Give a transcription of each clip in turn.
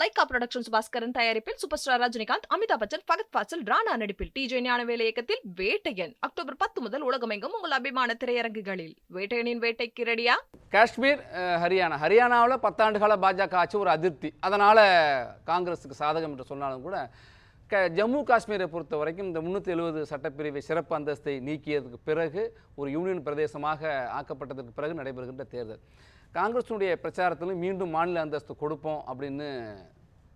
Lyca productions Bhaskaran தயாரிப்பில் super star Rajinikanth Amitabh Bachchan Fahadh Faasil Rana நடிப்பில் DJ ஞானவேல இயக்கத்தில் வேட்டையன். அக்டோபர் பத்து முதல் உலகமெங்கும் உங்கள் அபிமான திரையரங்குகளில். வேட்டையனின் வேட்டைக்கு ரெடியா காஷ்மீர் ஹரியானா. ஹரியானாவில் பத்தாண்டுகால பாஜக ஆட்சி ஒரு அதிருப்தி. அதனால் காங்கிரஸுக்கு சாதகம் என்று சொன்னாலும் கூட க ஜம்மு காஷ்மீரை பொறுத்த வரைக்கும் இந்த முந்நூற்றி எழுபது சட்டப்பிரிவை சிறப்பு அந்தஸ்தை நீக்கியதுக்கு பிறகு ஒரு யூனியன் பிரதேசமாக ஆக்கப்பட்டதற்கு பிறகு நடைபெறுகின்ற தேர்தல். காங்கிரஸினுடைய பிரச்சாரத்திலும் மீண்டும் மாநில அந்தஸ்து கொடுப்போம் அப்படின்னு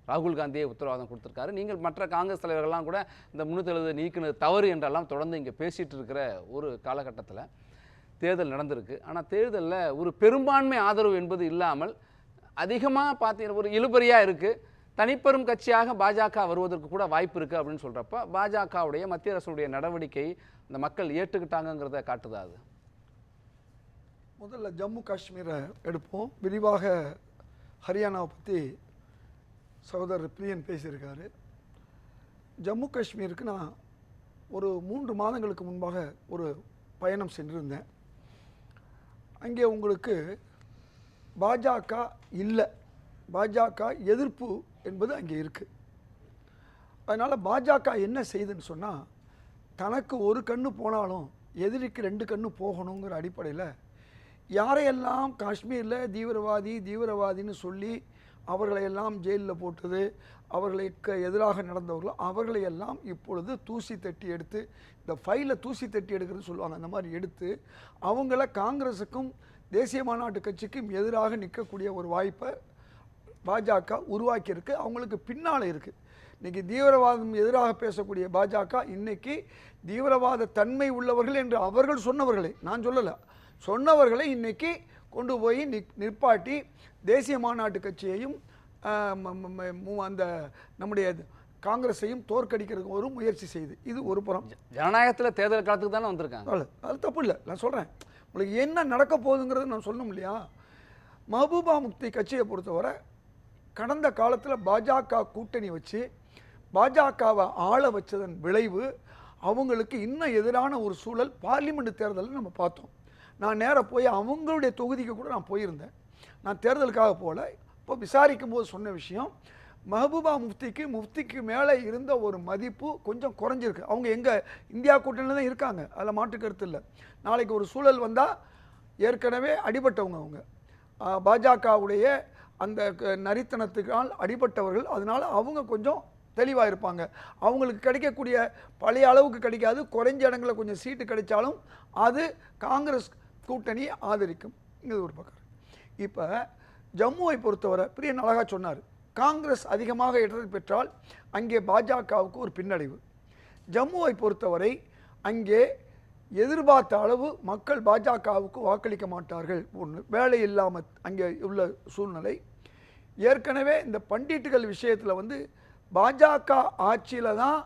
ராகுல் காந்தியே உத்தரவாதம் கொடுத்துருக்காரு. நீங்கள் மற்ற காங்கிரஸ் தலைவர்கள்லாம் கூட இந்த முன்னூற்றி எழுபது நீக்கினது தவறு என்றெல்லாம் தொடர்ந்து இங்கே பேசிகிட்டு இருக்கிற ஒரு காலகட்டத்தில் தேர்தல் நடந்திருக்கு. ஆனால் தேர்தலில் ஒரு பெரும்பான்மை ஆதரவு என்பது இல்லாமல் அதிகமாக பார்த்தீங்கன்னா ஒரு இழுபறியாக இருக்குது தனிப்பெரும் கட்சியாக பாஜக வருவதற்கு கூட வாய்ப்பு இருக்குது அப்படின்னு சொல்கிறப்ப பாஜகவுடைய மத்திய அரசுடைய நடவடிக்கை இந்த மக்கள் ஏற்றுக்கிட்டாங்கங்கிறத காட்டுதா அது? முதல்ல ஜம்மு காஷ்மீரை எடுப்போம். விரிவாக ஹரியானாவை பற்றி சகோதரர் பிரியன் பேசியிருக்காரு. ஜம்மு காஷ்மீருக்கு நான் ஒரு மூன்று மாதங்களுக்கு முன்பாக ஒரு பயணம் சென்றிருந்தேன். அங்கே உங்களுக்கு பாஜக இல்லை. பாஜக எதிர்ப்பு என்பது அங்கே இருக்குது அதனால் பாஜக என்ன செய்யுதுன்னு சொன்னால் தனக்கு ஒரு கண்ணு போனாலும் எதிரிக்கு ரெண்டு கண்ணு போகணுங்கிற அடிப்படையில் யாரையெல்லாம் காஷ்மீரில் தீவிரவாதி தீவிரவாதின்னு சொல்லி அவர்களையெல்லாம் ஜெயிலில் போட்டது அவர்களுக்கு எதிராக நடந்தவர்களோ அவர்களையெல்லாம் இப்பொழுது தூசி தட்டி எடுத்து இந்த ஃபைலை தூசி தட்டி எடுக்கிறதுன்னு சொல்லுவாங்க அந்த மாதிரி எடுத்து அவங்கள காங்கிரஸுக்கும் தேசிய மாநாட்டு கட்சிக்கும் எதிராக நிற்கக்கூடிய ஒரு வாய்ப்பை பாஜக உருவாக்கியிருக்கு. அவங்களுக்கு பின்னால் இருக்குது இன்றைக்கி தீவிரவாதம் எதிராக பேசக்கூடிய பாஜக இன்னைக்கு தீவிரவாத தன்மை உள்ளவர்கள் என்று அவர்கள் சொன்னவர்களே நான் சொல்லலை. சொன்னவர்களை இன்னைக்கு கொண்டு போய் நிப் நிற்பாட்டி தேசிய மாநாட்டு கட்சியையும் அந்த நம்முடைய காங்கிரஸையும் தோற்கடிக்கிறதுக்கு ஒரு முயற்சி செய்து. இது ஒரு புறம். ஜனநாயகத்தில் தேர்தல் காலத்துக்கு தானே வந்திருக்காங்க. அது அது தப்பு இல்லை. நான் சொல்கிறேன் உங்களுக்கு என்ன நடக்க போகுதுங்கிறது நான் சொல்லணும் இல்லையா? மஹபூபா முக்தி கட்சியை பொறுத்தவரை கடந்த காலத்தில் பாஜக கூட்டணி வச்சு பாஜகவை ஆள வச்சதன் விளைவு அவங்களுக்கு இன்னும் எதிரான ஒரு சூழல் பார்லிமெண்ட் தேர்தலில் நம்ம பார்த்தோம். நான் நேராக போய் அவங்களுடைய தொகுதிக்கு கூட நான் போயிருந்தேன். நான் தேர்தலுக்காக போகல இப்போ விசாரிக்கும் போது சொன்ன விஷயம் மஹபூபா முஃப்திக்கு முஃப்திக்கு மேலே இருந்த ஒரு மதிப்பு கொஞ்சம் குறைஞ்சிருக்கு. அவங்க எங்கே இந்தியா கூட்டணியில் தான் இருக்காங்க. அதில் மாற்று கருத்து இல்லை. நாளைக்கு ஒரு சூழல் வந்தால் ஏற்கனவே அடிபட்டவங்க அவங்க. பாஜகவுடைய அந்த க- நரித்தனத்துக்கால் அடிபட்டவர்கள். அதனால் அவங்க கொஞ்சம் தெளிவாக இருப்பாங்க. அவங்களுக்கு கிடைக்கக்கூடிய பழைய அளவுக்கு கிடைக்காது. குறைஞ்ச இடங்களில் கொஞ்சம் சீட்டு கிடைச்சாலும் அது காங்கிரஸ் கூட்டணி ஆதரிக்கும். இது ஒரு பக்கம். இப்போ ஜம்முவை பொறுத்தவரை பிரியன் அழகாக சொன்னார் காங்கிரஸ் அதிகமாக இடத்தை பெற்றால் அங்கே பாஜகவுக்கு ஒரு பின்னடைவு. ஜம்முவை பொறுத்தவரை அங்கே எதிர்பார்த்த அளவு மக்கள் பாஜகவுக்கு வாக்களிக்க மாட்டார்கள். ஒன்று வேலை இல்லாமல் அங்கே உள்ள சூழ்நிலை. ஏற்கனவே இந்த பண்டிட்டுகள் விஷயத்தில் வந்து பாஜக ஆட்சியில் தான்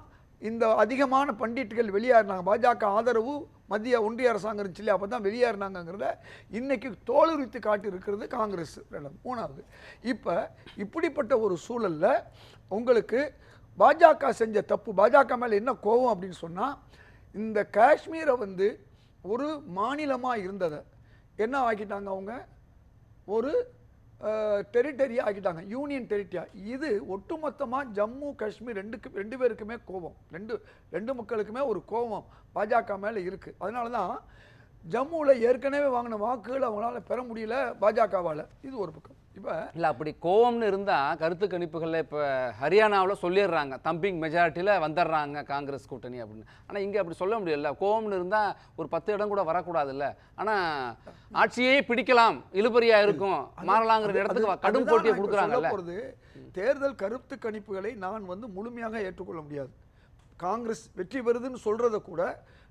இந்த அதிகமான பண்டிட்டுகள் வெளியேறினாங்க பாஜக ஆதரவு மத்திய ஒன்றிய அரசாங்கம் இருந்துச்சு இல்லையா? அப்போ தான் வெளியேறினாங்கிறத இன்றைக்கி தோலுரித்து காட்டியிருக்கிறது காங்கிரஸ் ரெண்டாவது மூணாவது இப்போ இப்படிப்பட்ட ஒரு சூழலில் உங்களுக்கு பாஜக செஞ்ச தப்பு பாஜக மேலே என்ன கோபம் அப்படின்னு சொன்னால் இந்த காஷ்மீரை வந்து ஒரு மாநிலமாக இருந்ததை என்ன ஆக்கிட்டாங்க அவங்க? ஒரு டெரிட்டரியா ஆக்கிட்டாங்க. யூனியன் டெரிட்டரியா இது ஒட்டுமொத்தமாக ஜம்மு காஷ்மீர் ரெண்டுக்கு ரெண்டு பேருக்குமே கோபம். ரெண்டு ரெண்டு மக்களுக்குமே ஒரு கோபம். பாஜக மேலே இருக்குது அதனால தான் ஜம்முவில் ஏற்கனவே வாங்கின வாக்குகள் அவங்களால பெற முடியல பாஜகவால். இது ஒரு பக்கம். இப்போ இல்லை அப்படி கோவம்னு இருந்தால் கருத்து கணிப்புகளில் இப்போ ஹரியானாவில் சொல்லிடுறாங்க. தம்பிங் மெஜாரிட்டியில் வந்துடுறாங்க காங்கிரஸ் கூட்டணி அப்படின்னு. ஆனால் இங்கே அப்படி சொல்ல முடியல. கோவம்னு இருந்தால் ஒரு பத்து இடம் கூட வரக்கூடாதுல்ல. ஆனால் ஆட்சியே பிடிக்கலாம். இழுபறியாக இருக்கும். மாறலாங்கிற இடத்துக்கு கடும் போட்டியை கொடுக்குறாங்கல்ல. தேர்தல் கருத்து கணிப்புகளை நான் வந்து முழுமையாக ஏற்றுக்கொள்ள முடியாது. காங்கிரஸ் வெற்றி பெறுதுன்னு சொல்றத கூட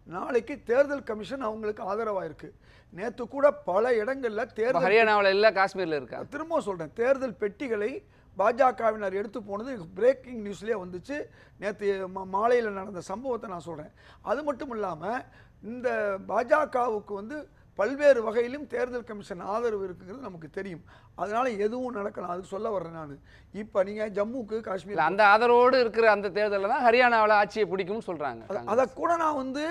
நாளைக்கு தேர்தல் கமிஷன் அவங்களுக்கு ஆதரவாக இருக்கு நேத்து கூட பல இடங்கள்ல தேர்தல் ஹரியானாவில் இல்லை காஷ்மீரில் இருக்கா? திரும்ப சொல்றேன். தேர்தல் பெட்டிகளை பாஜகவினர் எடுத்து போனது பிரேக்கிங் நியூஸ்லேயே வந்துச்சு நேற்று மாலையில் நடந்த சம்பவத்தை நான் சொல்கிறேன் அது மட்டும் இல்லாமல் இந்த பாஜகவுக்கு வந்து பல்வேறு வகையிலும் தேர்தல் கமிஷன் ஆதரவு இருக்குங்கிறது நமக்கு தெரியும். அதனால எதுவும் நடக்கலாம் அதுக்கு சொல்ல வர்றேன் நான். இப்போ நீங்கள் ஜம்முக்கு காஷ்மீர் அந்த ஆதரவோடு இருக்கிற அந்த தேர்தலில் தான் ஹரியானாவில் ஆட்சியை பிடிக்கும்னு சொல்கிறாங்க அதை கூட நான் வந்து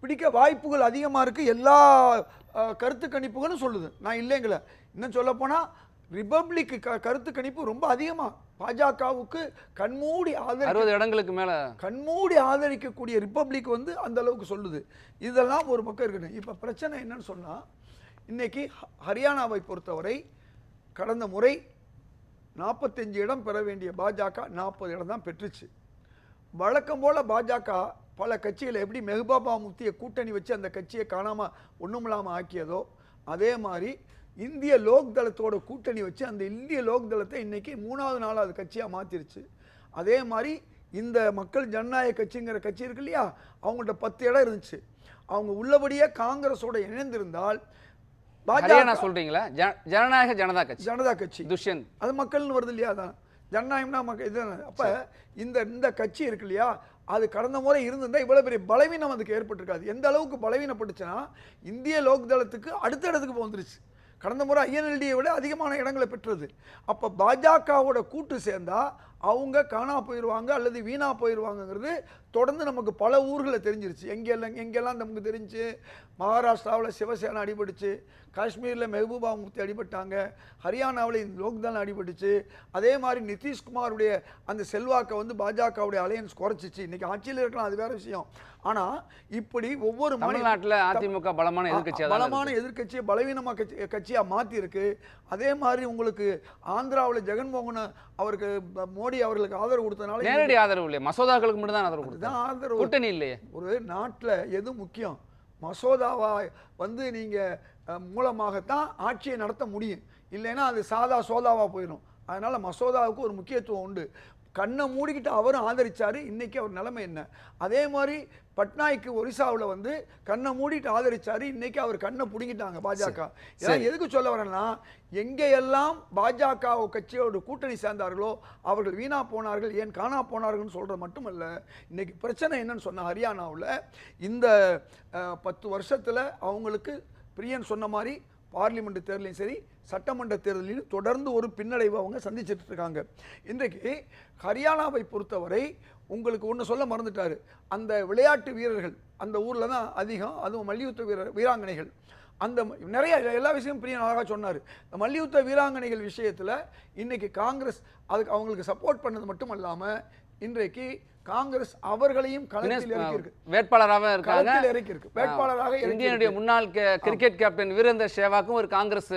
பிடிக்க வாய்ப்புகள் அதிகமாக இருக்குது எல்லா கருத்து கணிப்புகளும் சொல்லுது. நான் இல்லைங்கள இன்னும் சொல்லப்போனால் ரிபப்ளிக் க கருத்து கணிப்பு ரொம்ப அதிகமாக பாஜகவுக்கு கண்மூடி ஆதரி அறுபது இடங்களுக்கு மேல. கண்மூடி ஆதரிக்கக்கூடிய ரிப்பப்ளிக் வந்து அந்த அளவுக்கு சொல்லுது. இதெல்லாம் ஒரு பக்கம் இருக்கணும். இப்போ பிரச்சனை என்னன்னு சொன்னால் இன்னைக்கு ஹ- ஹரியானாவை பொறுத்தவரை கடந்த முறை நாற்பத்தஞ்சு இடம் பெற வேண்டிய பாஜக நாற்பது இடம் தான் பெற்றுச்சு. வழக்கம் போல் பாஜக பல கட்சிகளை எப்படி மெஹ்பாபா முஃப்தியை கூட்டணி வச்சு அந்த கட்சியை காணாமல் ஒன்றுமில்லாமல் ஆக்கியதோ அதே மாதிரி இந்திய லோக் தளத்தோட கூட்டணி வச்சு அந்த இந்திய லோக் தளத்தை இன்னைக்கு மூணாவது நாளாவது கட்சியாக மாற்றிருச்சு அதே மாதிரி இந்த மக்கள் ஜனநாயக கட்சிங்கிற கட்சி இருக்கு இல்லையா அவங்கள்ட்ட பத்து இடம் இருந்துச்சு. அவங்க உள்ளபடியே காங்கிரஸோட இணைந்திருந்தால் பாஜக சொல்றீங்களா? ஜன- ஜனநாயக ஜனதா கட்சி. ஜனதா கட்சி. துஷ்யந்த். அது மக்கள்னு வருது இல்லையா அதான். ஜனநாயகம்னா மக்கள் இது அப்போ இந்த இந்த கட்சி இருக்கு இல்லையா அது கடந்த முறை இருந்திருந்தால் இவ்வளோ பெரிய பலவீனம் அதுக்கு ஏற்பட்டிருக்காது. எந்த அளவுக்கு பலவீனப்பட்டுச்சுன்னா இந்திய லோக் தளத்துக்கு அடுத்த இடத்துக்கு போந்துருச்சு கடந்த முறை ஐஎன்எல்டியை விட அதிகமான இடங்களை பெற்றது. அப்போ பாஜகவோட கூட்டு சேர்ந்தால் அவங்க காணா போயிடுவாங்க அல்லது வீணா போயிடுவாங்கங்கிறது தொடர்ந்து நமக்கு பல ஊர்களில் தெரிஞ்சிருச்சு. எங்கெல்லாம் எங்கெல்லாம் நமக்கு தெரிஞ்சு மகாராஷ்டிராவில் சிவசேனா அடிபட்டுச்சு காஷ்மீரில் மெஹபூபா முஃப்தி அடிபட்டாங்க ஹரியானாவில் லோக்தள் அடிபட்டுச்சு. அதே மாதிரி நிதிஷ்குமாருடைய அந்த செல்வாக்கை வந்து பாஜகவுடைய அலையன்ஸ் குறைச்சிச்சு. இன்னைக்கு ஆட்சியில் இருக்கலாம் அது வேற விஷயம். ஆனால் இப்படி ஒவ்வொரு மாநில தமிழ்நாட்டுல அதிமுக பலமான எதிர்க்கட்சியா தான் பலமான எதிர்க்கட்சியை பலவீனமாக கட்சி கட்சியாக மாற்றிருக்கு அதே மாதிரி உங்களுக்கு ஆந்திராவில் ஜெகன்மோகன் அவருக்கு ப- மோடி அவர்களுக்கு ஆதரவு கொடுத்தனால நேரடி ஆதரவு இல்லையா. மசோதாக்களுக்கு மட்டும் தான் ஆதரவு இதுதான் ஆதரவு. கூட்டணி இல்லையே. ஒரு நாட்டில் எது முக்கியம்? மசோதாவா வந்து நீங்கள் மூலமாகத்தான் ஆட்சியை நடத்த முடியும். இல்லைன்னா அது சாதா சோதாவா போயிடும். அதனால் மசோதாவுக்கு ஒரு முக்கியத்துவம் உண்டு. கண்ணை மூடிக்கிட்டு அவரும் ஆதரிச்சாரு. இன்னைக்கு அவர் நிலைமை என்ன? அதே மாதிரி பட்நாய்க்கு ஒரிசாவில் வந்து கண்ணை மூடிட்டு ஆதரிச்சாரு. இன்னைக்கு அவர் கண்ணை பிடுங்கிட்டாங்க பாஜக. இதெல்லாம் எதுக்கு சொல்ல வரேன்னா எங்கெல்லாம் பாஜக கட்சியோட கூட்டணி சேர்ந்தார்களோ அவர்கள் வீணா போனார்கள் ஏன் காணா போனார்கள்னு சொல்றது மட்டுமல்ல இன்னைக்கு பிரச்சனை என்னன்னு சொன்ன ஹரியானாவில் இந்த பத்து வருஷத்துல அவங்களுக்கு பிரியன் சொன்ன மாதிரி பார்லிமெண்ட் தேர்தலையும் சரி சட்டமன்ற தேர்தலையும் தொடர்ந்து ஒரு பின்னடைவை அவங்க சந்திச்சுட்டு இருக்காங்க. இன்றைக்கு ஹரியானாவை பொறுத்தவரை உங்களுக்கு ஒன்று சொல்ல மறந்துட்டார். அந்த விளையாட்டு வீரர்கள் அந்த ஊரில் தான் அதிகம் அதுவும் மல்யுத்த வீரர் வீராங்கனைகள். அந்த நிறைய எல்லா விஷயமும் பிரியன் அழகாக சொன்னார். இந்த மல்யுத்த வீராங்கனைகள் விஷயத்தில் இன்றைக்கி காங்கிரஸ் அதுக்கு அவங்களுக்கு சப்போர்ட் பண்ணது மட்டும் இல்லாமல் இன்றைக்கு காங்கிரஸ் அவர்களையும் களத்தில் இறக்கியிருக்கு வேட்பாளராக இருக்காங்க. இறக்கியிருக்கு வேட்பாளராக இந்தியனுடைய முன்னாள் கிரிக்கெட் கேப்டன் வீரேந்தர் சேவாக்கும் ஒரு காங்கிரஸ்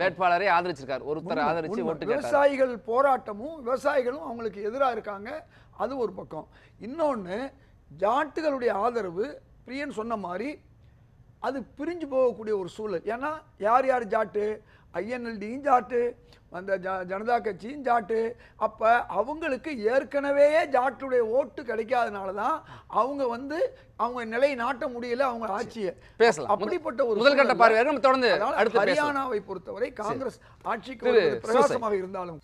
வேட்பாளரை ஆதரிச்சிருக்காரு. ஒருத்தர் ஆதரிச்சு. ஓட்டு விவசாயிகள் போராட்டமும் விவசாயிகளும் அவங்களுக்கு எதிராக இருக்காங்க. அது ஒரு பக்கம். இன்னொன்று ஜாட்டுகளுடைய ஆதரவு பிரியன் சொன்ன மாதிரி அது பிரிஞ்சு போகக்கூடிய ஒரு சூழல். ஏன்னா யார் யார் ஜாட்டு? ஐஎன்எல்டியும் ஜாட்டு அந்த ஜ ஜனதா கட்சியும் ஜாட்டு அப்போ அவங்களுக்கு ஏற்கனவே ஜாட்டுடைய ஓட்டு கிடைக்காதனால தான் அவங்க வந்து அவங்க நிலை நாட்ட முடியல அவங்க ஆட்சியை. பேசலாம். அப்படிப்பட்ட ஒரு முதல் கட்ட சூழல்ல- பார்வையாக நம்ம தொடர்ந்து ஹரியானாவை பொறுத்தவரை காங்கிரஸ் ஆட்சிக்கு பிரகாசமாக இருந்தாலும்.